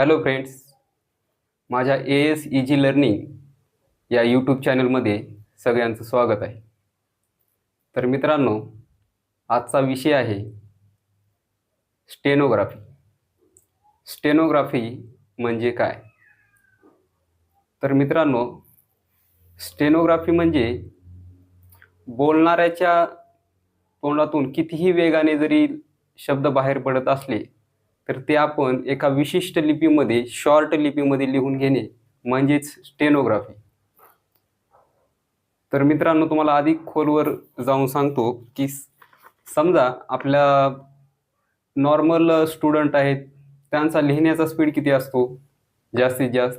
Hello friends माझ्या A S easy learning या YouTube चॅनलमध्ये सगळ्यांचं स्वागत आहे. तर मित्रांनो आजचा विषय आहे स्टेनोग्राफी. स्टेनोग्राफी म्हणजे काय? तर मित्रांनो स्टेनोग्राफी म्हणजे बोलणाऱ्याच्या तोंडातून कितीही वेगाने जरी शब्द बाहेर पडत असले तर ते आपण एका विशिष्ट लिपीमध्ये शॉर्ट लिपीमध्ये लिहून घेणे म्हणजेच स्टेनोग्राफी तर मित्रांनो तुम्हाला अधिक खोलवर जाऊन सांगतो की समजा आपल्या नॉर्मल स्टुडंट आहेत त्यांचा लिहिण्याचा स्पीड किती असतो? जास्तीत जास्त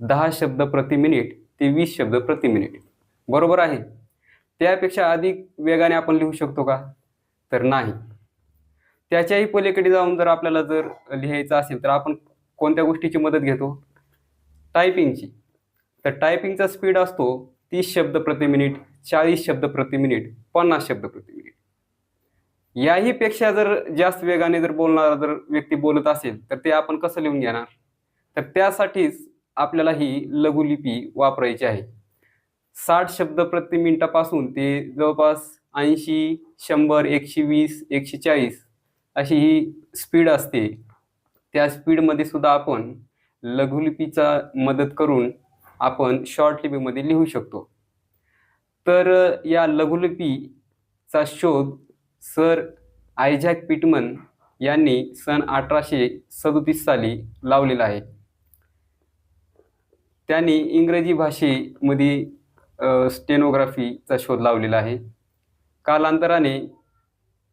दहा शब्द प्रति मिनिट ते वीस शब्द प्रति मिनिट बरोबर आहे? त्यापेक्षा अधिक वेगाने आपण लिहू शकतो का? तर नाही. त्याच्याही पलीकडे जाऊन जर आपल्याला जर लिहायचं असेल तर आपण कोणत्या गोष्टीची मदत घेतो? टायपिंगची तर टायपिंगचा स्पीड असतो तीस शब्द प्रति मिनिट चाळीस शब्द प्रति मिनिट पन्नास शब्द प्रति मिनिट याही पेक्षा जर जास्त वेगाने जर बोलणारा जर व्यक्ती बोलत असेल तर ते आपण कसं लिहून घेणार? तर त्यासाठीच आपल्याला ही लघुलिपी वापरायची आहे. साठ शब्द प्रति मिनिटापासून ते जवळपास ऐंशी शंभर एकशे वीस एकशे चाळीस अशी ही स्पीड असते. त्या स्पीडमध्ये सुद्धा आपण लघुलिपीचा मदत करून आपण शॉर्ट लिपीमध्ये लिहू शकतो. तर या लघुलिपीचा शोध सर आयझॅक पिटमन यांनी सन अठराशे सदोतीस साली लावलेला आहे. त्यांनी इंग्रजी भाषेमध्ये स्टेनोग्राफीचा शोध लावलेला आहे. कालांतराने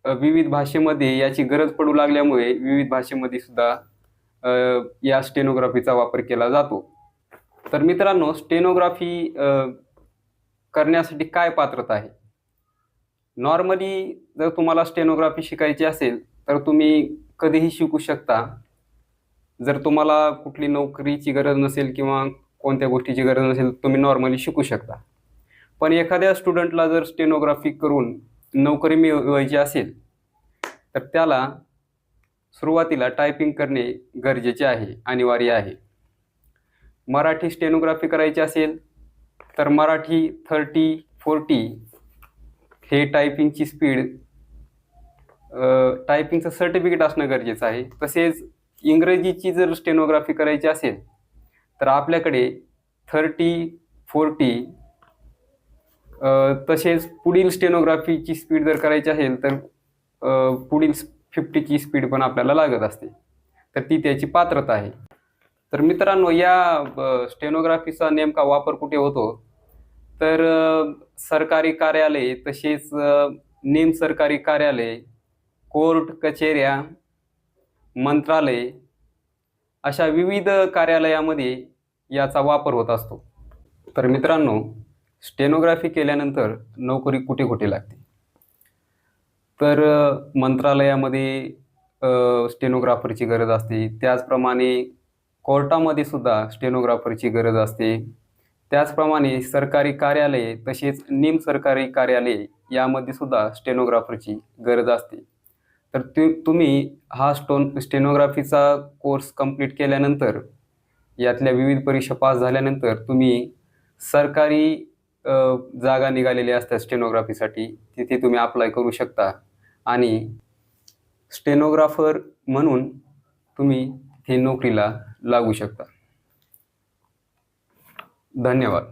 विविध भाषेमध्ये याची गरज पडू लागल्यामुळे विविध भाषेमध्ये सुद्धा या स्टेनोग्राफीचा वापर केला जातो. तर मित्रांनो स्टेनोग्राफी करण्यासाठी काय पात्रता आहे? नॉर्मली जर तुम्हाला स्टेनोग्राफी शिकायची असेल तर तुम्ही कधीही शिकू शकता. जर तुम्हाला कुठली नोकरीची गरज नसेल किंवा कोणत्या गोष्टीची गरज नसेल तुम्ही नॉर्मली शिकू शकता. पण एखाद्या स्टुडंटला जर स्टेनोग्राफी करून नोकरी मिळवायची असेल तर त्याला सुरुवातीला टायपिंग करणे गरजेचे आहे अनिवार्य आहे. मराठी स्टेनोग्राफी करायची असेल तर मराठी थर्टी फोर्टी हे टायपिंगची स्पीड टायपिंगचं सर्टिफिकेट असणं गरजेचं आहे. तसेच इंग्रजीची जर स्टेनोग्राफी करायची असेल तर आपल्याकडे थर्टी फोर्टी तसेच पुढील स्टेनोग्राफीची स्पीड जर करायची असेल तर पुढील फिफ्टीची स्पीड पण आपल्याला लागत असते. तर ती त्याची पात्रता आहे. तर मित्रांनो या स्टेनोग्राफीचा नेमका वापर कुठे होतो? तर सरकारी कार्यालय तसेच निम सरकारी कार्यालय कोर्ट कचेऱ्या मंत्रालय अशा विविध कार्यालयामध्ये याचा वापर होत असतो. तर मित्रांनो स्टेनोग्राफी केल्यानंतर नोकरी कुठे कुठे लागते? तर मंत्रालयामध्ये स्टेनोग्राफरची गरज असते. त्याचप्रमाणे कोर्टामध्ये सुद्धा स्टेनोग्राफरची गरज असते. त्याचप्रमाणे सरकारी कार्यालये तसेच निम सरकारी कार्यालये यामध्ये सुद्धा स्टेनोग्राफरची गरज असते. तर तु तुम्ही हा स्टोन स्टेनोग्राफीचा कोर्स कंप्लीट केल्यानंतर यातल्या विविध परीक्षा पास झाल्यानंतर तुम्ही सरकारी जागा निघालेल्या असतात स्टेनोग्राफीसाठी. तिथे तुम्ही अप्लाय करू शकता. आणि स्टेनोग्राफर म्हणून तुम्ही तिथे नोकरीला लागू शकता. धन्यवाद.